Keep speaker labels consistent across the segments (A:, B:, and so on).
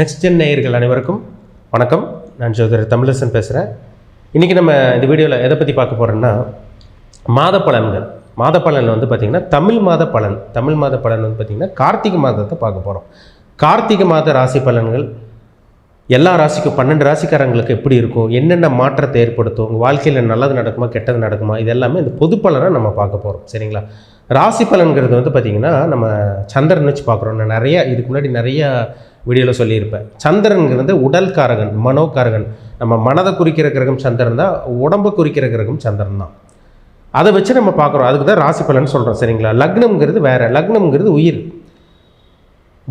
A: next gen நேயர்கள் அனைவருக்கும் வணக்கம் நான் ஜோதிடர் தமிழரசன் பேசுகிறேன் இன்றைக்கி நம்ம இந்த வீடியோவில் எதை பற்றி பார்க்க போகிறோன்னா மாத பலன்கள் மாத பலனில் வந்து பார்த்திங்கன்னா தமிழ் மாத பலன் தமிழ் மாத பலன் வந்து பார்த்திங்கன்னா கார்த்திகை மாதத்தை பார்க்க போகிறோம் கார்த்திகை மாத ராசி பலன்கள் எல்லா ராசிக்கும் பன்னெண்டு ராசிக்காரங்களுக்கு எப்படி இருக்கும் என்னென்ன மாற்றத்தை ஏற்படுத்தும் உங்கள் வாழ்க்கையில் நல்லது நடக்குமா கெட்டது நடக்குமா இது எல்லாமே இந்த பொது பலனாக நம்ம பார்க்க போகிறோம் சரிங்களா ராசி பலன்கிறது வந்து பார்த்திங்கன்னா நம்ம சந்திரன் வச்சு பார்க்குறோம் நான் நிறையா இதுக்கு முன்னாடி நிறையா வீடியோவில் சொல்லியிருப்பேன் சந்திரன்கிறது உடல் காரகன் மனோகாரகன் நம்ம மனதை குறிக்கிற கிரகம் சந்திரன் தான் உடம்பை குறிக்கிற கிரகம் சந்திரன் தான் அதை வச்சு நம்ம பார்க்குறோம் அதுக்கு தான் ராசி பலன் சொல்கிறோம் சரிங்களா லக்னம்ங்கிறது வேறு லக்னம்ங்கிறது உயிர்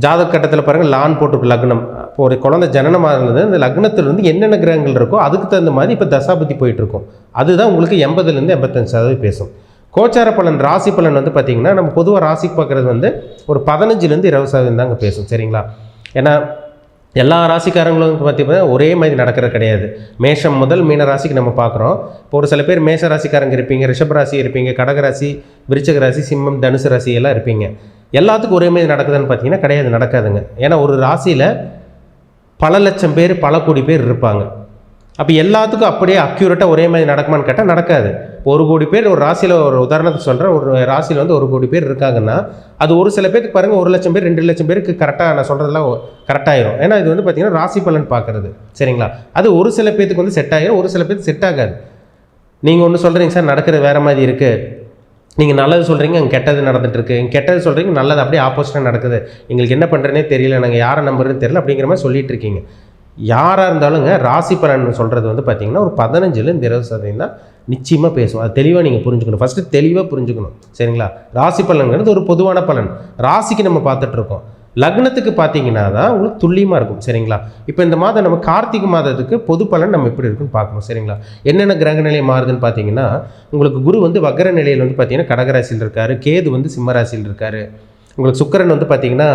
A: ஜாதக கட்டத்தில் பாருங்கள் லான் போட்டிருக்கு லக்னம் இப்போ ஒரு குழந்தை ஜனனமாக இருந்தது அந்த லக்னத்திலிருந்து என்னென்ன கிரகங்கள் இருக்கோ அதுக்கு தகுந்த மாதிரி இப்போ தசாபதி போயிட்டுருக்கோம் அதுதான் உங்களுக்கு எண்பதுலேருந்து எண்பத்தஞ்சு சதவீதம் பேசும் கோச்சார பலன் ராசி பலன் வந்து பார்த்திங்கன்னா நம்ம பொதுவாக ராசிக்கு பார்க்குறது வந்து ஒரு பதினஞ்சுலேருந்து இருபது சதவீதம் தாங்க பேசும் சரிங்களா ஏன்னா எல்லா ராசிக்காரங்களும் பார்த்திங்கன்னா ஒரே மாதிரி நடக்கிறது கிடையாது மேஷம் முதல் மீன ராசிக்கு நம்ம பார்க்குறோம் இப்போ ஒரு சில பேர் மேஷ ராசிக்காரங்க இருப்பீங்க ரிஷப் ராசி இருப்பீங்க கடகராசி விருச்சக ராசி சிம்மம் தனுசு ராசி எல்லாம் இருப்பீங்க எல்லாத்துக்கும் ஒரே மாதிரி நடக்குதுன்னு பார்த்தீங்கன்னா கிடையாது நடக்காதுங்க ஏன்னா ஒரு ராசியில் பல லட்சம் பேர் பல கோடி பேர் இருப்பாங்க அப்போ எல்லாத்துக்கும் அப்படியே அக்யூரேட்டாக ஒரே மாதிரி நடக்குமான்னு கேட்டால் நடக்காது ஒரு கோடி பேர் ஒரு ராசியில் ஒரு உதாரணத்தை சொல்கிறேன் ஒரு ராசியில் வந்து ஒரு கோடி பேர் இருக்காங்கன்னா அது ஒரு சில பேருக்கு பாருங்கள் ஒரு லட்சம் பேர் ரெண்டு லட்சம் பேருக்கு கரெக்டாக நான் சொல்கிறதெல்லாம் கரெக்டாயிரும் ஏன்னா இது வந்து பார்த்திங்கன்னா ராசி பலன் பார்க்குறது சரிங்களா அது ஒரு சில பேத்துக்கு வந்து செட் ஆகிடும் ஒரு சில பேருக்கு செட் ஆகாது நீங்கள் ஒன்று சொல்கிறீங்க சார் நடக்கிறது வேறு மாதிரி இருக்குது நீங்கள் நல்லது சொல்கிறீங்க அங்கே கெட்டது நடந்துட்டுருக்கு இங்கே கெட்டது சொல்கிறீங்க நல்லது அப்படியே ஆப்போசிட்டாக நடக்குது எங்களுக்கு என்ன பண்ணுறேனே தெரியல நாங்கள் யாரை நம்புறதுன்னு தெரியல அப்படிங்கிற மாதிரி சொல்லிட்டு இருக்கீங்க யாராக இருந்தாலுங்க ராசி பலன் சொல்கிறது வந்து பார்த்திங்கன்னா ஒரு பதினஞ்சுலேருந்து இருபது சதவீதம் தான் நிச்சயமாக பேசுவோம் அது தெளிவாக நீங்கள் புரிஞ்சுக்கணும் ஃபஸ்ட்டு தெளிவாக புரிஞ்சுக்கணும் சரிங்களா ராசி பலன்கிறது ஒரு பொதுவான பலன் ராசிக்கு நம்ம பார்த்துட்ருக்கோம் லக்னத்துக்கு பார்த்தீங்கன்னா தான் உங்களுக்கு துல்லியமாக இருக்கும் சரிங்களா இப்போ இந்த மாதம் நம்ம கார்த்திகை மாதத்துக்கு பொது பலன் நம்ம எப்படி இருக்குன்னு பார்க்கணும் சரிங்களா என்னென்ன கிரக நிலை மாறுதுன்னு பார்த்தீங்கன்னா உங்களுக்கு குரு வந்து வக்கர நிலையில் வந்து பார்த்தீங்கன்னா கடகராசியில் இருக்கார் கேது வந்து சிம்மராசியில் இருக்கார் உங்களுக்கு சுக்கரன் வந்து பார்த்தீங்கன்னா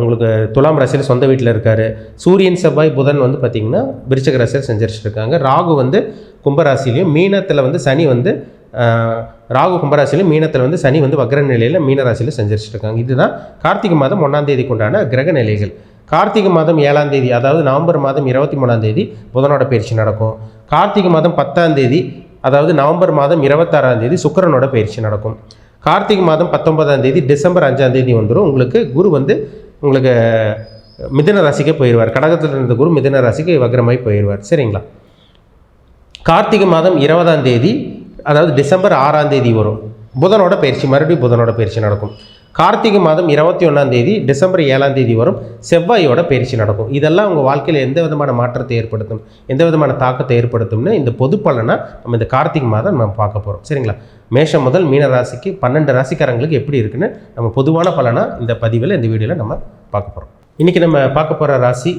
A: உங்களுக்கு துலாம் ராசியில் சொந்த வீட்டில் இருக்கார் சூரியன் செவ்வாய் புதன் வந்து பார்த்திங்கன்னா விருச்சக ராசியில் செஞ்சிருச்சு இருக்காங்க ராகு வந்து கும்பராசிலையும் மீனத்தில் வந்து சனி வந்து ராகு கும்பராசிலையும் மீனத்தில் வந்து சனி வந்து வக்ர நிலையில் மீனராசியில் செஞ்சிருச்சுட்டு இதுதான் கார்த்திகை மாதம் ஒன்றாம் தேதிக்கு கிரக நிலைகள் கார்த்திகை மாதம் ஏழாம் தேதி அதாவது நவம்பர் மாதம் இருபத்தி மூணாம் தேதி புதனோட பயிற்சி நடக்கும் கார்த்திகை மாதம் பத்தாம் தேதி அதாவது நவம்பர் மாதம் இருபத்தாறாம் தேதி சுக்கரனோட பயிற்சி நடக்கும் கார்த்திகை மாதம் பத்தொன்பதாம் தேதி டிசம்பர் அஞ்சாம் தேதி வந்துடும் உங்களுக்கு குரு வந்து உங்களுக்கு மிதன ராசிக்கே போயிடுவார் கடகத்தில் இருந்த குரு மிதன ராசிக்கு வக்ரமாய் போயிடுவார் சரிங்களா கார்த்திகை மாதம் இருபதாம் தேதி அதாவது டிசம்பர் ஆறாம் தேதி வரும் புதனோட பயிற்சி மறுபடியும் புதனோட பயிற்சி நடக்கும் கார்த்திகை மாதம் இருபத்தி ஒன்றாம் தேதி டிசம்பர் ஏழாம் தேதி வரும் செவ்வாயோட பயிற்சி நடக்கும் இதெல்லாம் உங்கள் வாழ்க்கையில் எந்த விதமான மாற்றத்தை ஏற்படுத்தும் எந்த விதமான தாக்கத்தை ஏற்படுத்தும்னு இந்த பொது பலனாக நம்ம இந்த கார்த்திகை மாதம் நம்ம பார்க்க போகிறோம் சரிங்களா மேஷம் முதல் மீன ராசிக்கு பன்னெண்டு ராசிக்காரங்களுக்கு எப்படி இருக்குன்னு நம்ம பொதுவான பலனாக இந்த பதிவில் இந்த வீடியோவில் நம்ம பார்க்க போகிறோம் இன்றைக்கி நம்ம பார்க்க போகிற ராசி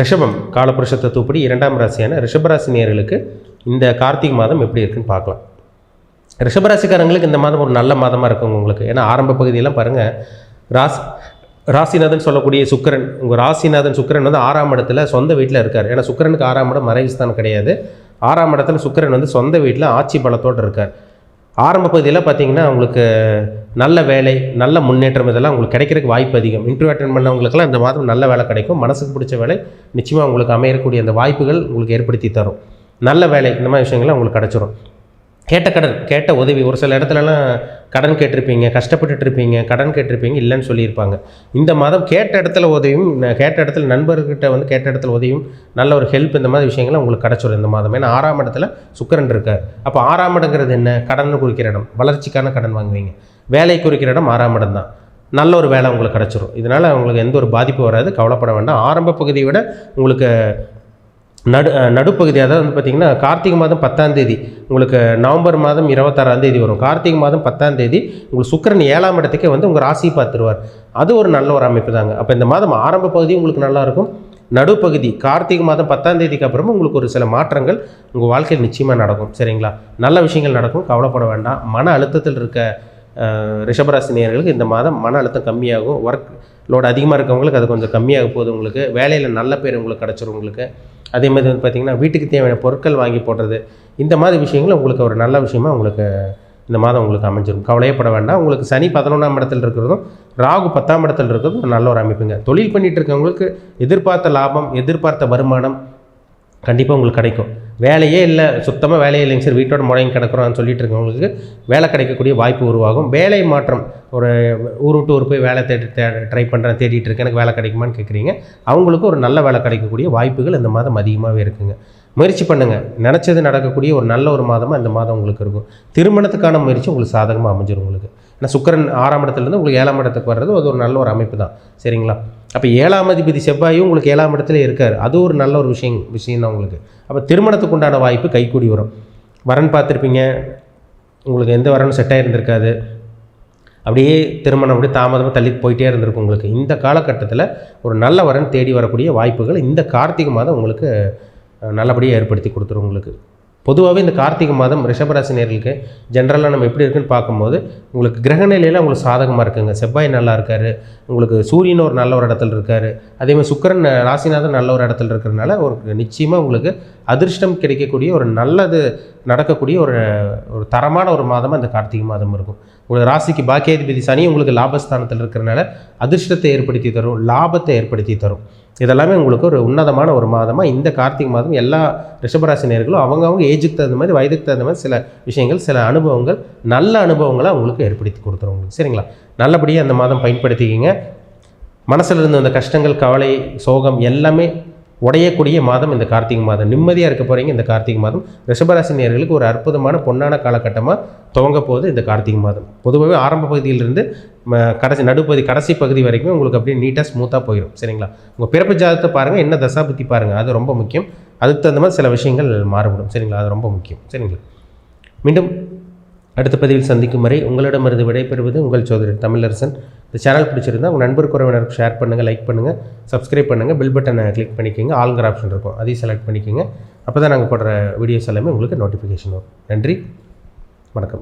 A: ரிஷபம் காலபுருஷத்தை தூப்படி இரண்டாம் ராசியான ரிஷபராசி நேர்களுக்கு இந்த கார்த்திகை மாதம் எப்படி இருக்குன்னு பார்க்கலாம் ரிஷபராசிக்காரங்களுக்கு இந்த மாதம் ஒரு நல்ல மாதமாக இருக்கும் உங்களுக்கு ஏன்னா ஆரம்ப பகுதியெல்லாம் பாருங்கள் ராஸ் ராசிநாதன் சொல்லக்கூடிய சுக்கரன் உங்கள் ராசிநாதன் சுக்கரன் வந்து ஆறாம் இடத்துல சொந்த வீட்டில் இருக்கார் ஏன்னா சுக்கரனுக்கு ஆறாம் இடம் மறைவிஸ்தான் கிடையாது ஆறாம் இடத்துல சுக்கரன் வந்து சொந்த வீட்டில் ஆட்சி பலத்தோடு இருக்கார் ஆரம்ப பகுதியில் பார்த்தீங்கன்னா உங்களுக்கு நல்ல வேலை நல்ல முன்னேற்றம் இதெல்லாம் உங்களுக்கு கிடைக்கிறதுக்கு வாய்ப்பு அதிகம் இன்டர்வியூ அட்டன் பண்ணவங்களுக்குலாம் இந்த மாதம் நல்ல வேலை கிடைக்கும் மனசுக்கு பிடிச்ச வேலை நிச்சயமாக உங்களுக்கு அமையக்கூடிய அந்த வாய்ப்புகள் உங்களுக்கு ஏற்படுத்தி தரும் நல்ல வேலை இந்த மாதிரி விஷயங்கள்லாம் உங்களுக்கு கிடச்சிரும் கேட்ட கடன் கேட்ட உதவி ஒரு சில இடத்துலலாம் கடன் கேட்டிருப்பீங்க கஷ்டப்பட்டுட்டு இருப்பீங்க கடன் கேட்டிருப்பீங்க இல்லைன்னு சொல்லியிருப்பாங்க இந்த மாதம் கேட்ட இடத்துல உதவியும் கேட்ட இடத்துல நண்பர்கிட்ட வந்து கேட்ட இடத்துல உதவியும் நல்ல ஒரு ஹெல்ப் இந்த மாதிரி விஷயங்கள்லாம் உங்களுக்கு கிடச்சிடும் இந்த மாதம் ஏன்னா ஆறாம் இடத்துல சுக்கரன் இருக்கார் அப்போ ஆறாம் இடங்கிறது என்ன கடன் குறிக்கிற இடம் வளர்ச்சிக்கான கடன் வாங்குவீங்க வேலை குறிக்கிற இடம் ஆறாம் இடம் தான் நல்ல ஒரு வேலை உங்களுக்கு கிடச்சிரும் இதனால் உங்களுக்கு எந்த ஒரு பாதிப்பும் வராது கவலைப்பட வேண்டாம் ஆரம்ப பகுதியை விட உங்களுக்கு நடு நடுப்பகுதி அதாவது வந்து பார்த்திங்கன்னா கார்த்திகை மாதம் பத்தாம் தேதி உங்களுக்கு நவம்பர் மாதம் இருபத்தாறாம் தேதி வரும் கார்த்திகை மாதம் பத்தாம் தேதி உங்களுக்கு சுக்கரன் ஏழாம் இடத்துக்கே வந்து உங்கள் ராசி பார்த்துருவார் அது ஒரு நல்ல ஒரு அமைப்பு தாங்க அப்போ இந்த மாதம் ஆரம்ப பகுதி உங்களுக்கு நல்லாயிருக்கும் நடுப்பகுதி கார்த்திகை மாதம் பத்தாம் தேதிக்கு அப்புறமும் உங்களுக்கு ஒரு சில மாற்றங்கள் உங்கள் வாழ்க்கையில் நிச்சயமாக நடக்கும் சரிங்களா நல்ல விஷயங்கள் நடக்கும் கவலைப்பட வேண்டாம் மன அழுத்தத்தில் இருக்க ரிஷபராசி நேர்களுக்கு இந்த மாதம் மன அழுத்தம் கம்மியாகும் ஒர்க் லோடு அதிகமாக இருக்கவங்களுக்கு அது கொஞ்சம் கம்மியாக போகுது உங்களுக்கு வேலையில் நல்ல பேர் உங்களுக்கு கிடச்சிரும் உங்களுக்கு அதே மாதிரி வந்து பார்த்திங்கன்னா வீட்டுக்கு தேவையான பொருட்கள் வாங்கி போடுறது இந்த மாதிரி விஷயங்கள் உங்களுக்கு ஒரு நல்ல விஷயமாக உங்களுக்கு இந்த மாதம் உங்களுக்கு அமைஞ்சிடும் கவலையப்பட வேண்டாம் உங்களுக்கு சனி பதினொன்றாம் இடத்துல இருக்கிறதும் ராகு பத்தாம் இடத்துல இருக்கிறதும் நல்ல ஒரு அமைப்புங்க தொழில் பண்ணிகிட்டு இருக்கவங்களுக்கு எதிர்பார்த்த லாபம் எதிர்பார்த்த வருமானம் கண்டிப்பாக உங்களுக்கு கிடைக்கும் வேலையே இல்லை சுத்தமாக வேலையே இல்லைங்க சார் வீட்டோட முடங்கி கிடக்கிறோம்னு சொல்லிட்டு இருக்கவங்களுக்கு வேலை கிடைக்கக்கூடிய வாய்ப்பு உருவாகும் வேலை மாற்றம் ஒரு ஊர் விட்டு ஊர் போய் வேலை தேடி ட்ரை பண்ணுறேன் தேடிட்டு இருக்கேன் எனக்கு வேலை கிடைக்குமான்னு கேட்குறீங்க அவங்களுக்கு ஒரு நல்ல வேலை கிடைக்கக்கூடிய வாய்ப்புகள் இந்த மாதம் அதிகமாகவே இருக்குங்க முயற்சி பண்ணுங்கள் நினச்சது நடக்கக்கூடிய ஒரு நல்ல ஒரு மாதமாக இந்த மாதம் உங்களுக்கு இருக்கும் திருமணத்துக்கான முயற்சி உங்களுக்கு சாதகமாக அமைஞ்சிடும் உங்களுக்கு ஏன்னா சுக்கரன் ஆறாம் இடத்துலேருந்து உங்களுக்கு ஏழாம் இடத்துக்கு வர்றது அது ஒரு நல்ல ஒரு அமைப்பு தான் சரிங்களா அப்போ ஏழாம் அதிபதி செவ்வாயும் உங்களுக்கு ஏழாம் இடத்துல இருக்கார் அது ஒரு நல்ல ஒரு விஷயம் விஷயம் தான் உங்களுக்கு அப்போ திருமணத்துக்கு உண்டான வாய்ப்பு கைக்கூடி வரும் வரன் பார்த்துருப்பீங்க உங்களுக்கு எந்த வரனும் செட் ஆகியிருந்திருக்காது அப்படியே திருமணம் அப்படியே தாமதமாக தள்ளி போயிட்டே இருந்திருக்கும் உங்களுக்கு இந்த காலகட்டத்தில் ஒரு நல்ல வரன் தேடி வரக்கூடிய வாய்ப்புகள் இந்த கார்த்திகை மாதம் உங்களுக்கு நல்லபடியாக ஏற்படுத்தி கொடுத்துரும் உங்களுக்கு பொதுவாகவே இந்த கார்த்திகை மாதம் ரிஷபராசி நேர்களுக்கு ஜென்ரலாக நம்ம எப்படி இருக்குன்னு பார்க்கும்போது உங்களுக்கு கிரக நிலையில் உங்களுக்கு சாதகமாக இருக்குங்க செவ்வாய் நல்லா இருக்கார் உங்களுக்கு சூரியன் ஒரு நல்ல ஒரு இடத்துல இருக்கார் அதேமாதிரி சுக்கரன் ராசிநாதன் நல்ல ஒரு இடத்துல இருக்கிறனால ஒரு நிச்சயமாக உங்களுக்கு அதிர்ஷ்டம் கிடைக்கக்கூடிய ஒரு நல்லது நடக்கக்கூடிய ஒரு ஒரு தரமான ஒரு மாதமாக இந்த கார்த்திகை மாதம் இருக்கும் உங்களுக்கு ராசிக்கு பாக்கியாதிபதி சனி உங்களுக்கு லாபஸ்தானத்தில் இருக்கிறனால அதிர்ஷ்டத்தை ஏற்படுத்தி தரும் லாபத்தை ஏற்படுத்தி தரும் இதெல்லாமே உங்களுக்கு ஒரு உன்னதமான ஒரு மாதமாக இந்த கார்த்திகை மாதம் எல்லா ரிஷபராசி நேர்களும் அவங்கவுங்க ஏஜுக்கு தகுந்த மாதிரி வயதுக்கு தகுந்த மாதிரி சில விஷயங்கள் சில அனுபவங்கள் நல்ல அனுபவங்களை அவங்களுக்கு ஏற்படுத்தி கொடுத்துரும் உங்களுக்கு சரிங்களா நல்லபடியாக அந்த மாதம் பயன்படுத்திக்கிங்க மனசில் இருந்த அந்த கஷ்டங்கள் கவலை சோகம் எல்லாமே உடையக்கூடிய மாதம் இந்த கார்த்திகை மாதம் நிம்மதியாக இருக்க போகிறீங்க இந்த கார்த்திகை மாதம் ரிஷபராசி நேர்களுக்கு ஒரு அற்புதமான பொன்னான காலகட்டமாக துவங்க போகுது இந்த கார்த்திகை மாதம் பொதுவாகவே ஆரம்ப பகுதியிலிருந்து கடைசி நடுப்பகுதி கடைசி பகுதி வரைக்கும் உங்களுக்கு அப்படியே நீட்டாக ஸ்மூத்தாக போயிடும் சரிங்களா உங்கள் பிறப்பு ஜாதத்தை பாருங்கள் என்ன புத்தி பாருங்கள் அது ரொம்ப முக்கியம் அதுக்கு தகுந்த மாதிரி சில விஷயங்கள் மாறுபடும் சரிங்களா அது ரொம்ப முக்கியம் சரிங்களா மீண்டும் அடுத்த பதிவில் சந்திக்கும் வரை உங்களிடமிருந்து விடைபெறுவது உங்கள் சோதரி தமிழரசன் இந்த சேனல் பிடிச்சிருந்தா உங்கள் நண்பர் உறவினருக்கு ஷேர் பண்ணுங்கள் லைக் பண்ணுங்கள் சப்ஸ்கிரைப் பண்ணுங்கள் பில் பட்டனை கிளிக் பண்ணிக்கோங்க ஆளுங்கிற ஆப்ஷன் இருக்கும் அதையும் செலக்ட் பண்ணிக்கோங்க அப்போ தான் நாங்கள் போடுற வீடியோஸ் எல்லாமே உங்களுக்கு நோட்டிஃபிகேஷன் வரும் நன்றி வணக்கம்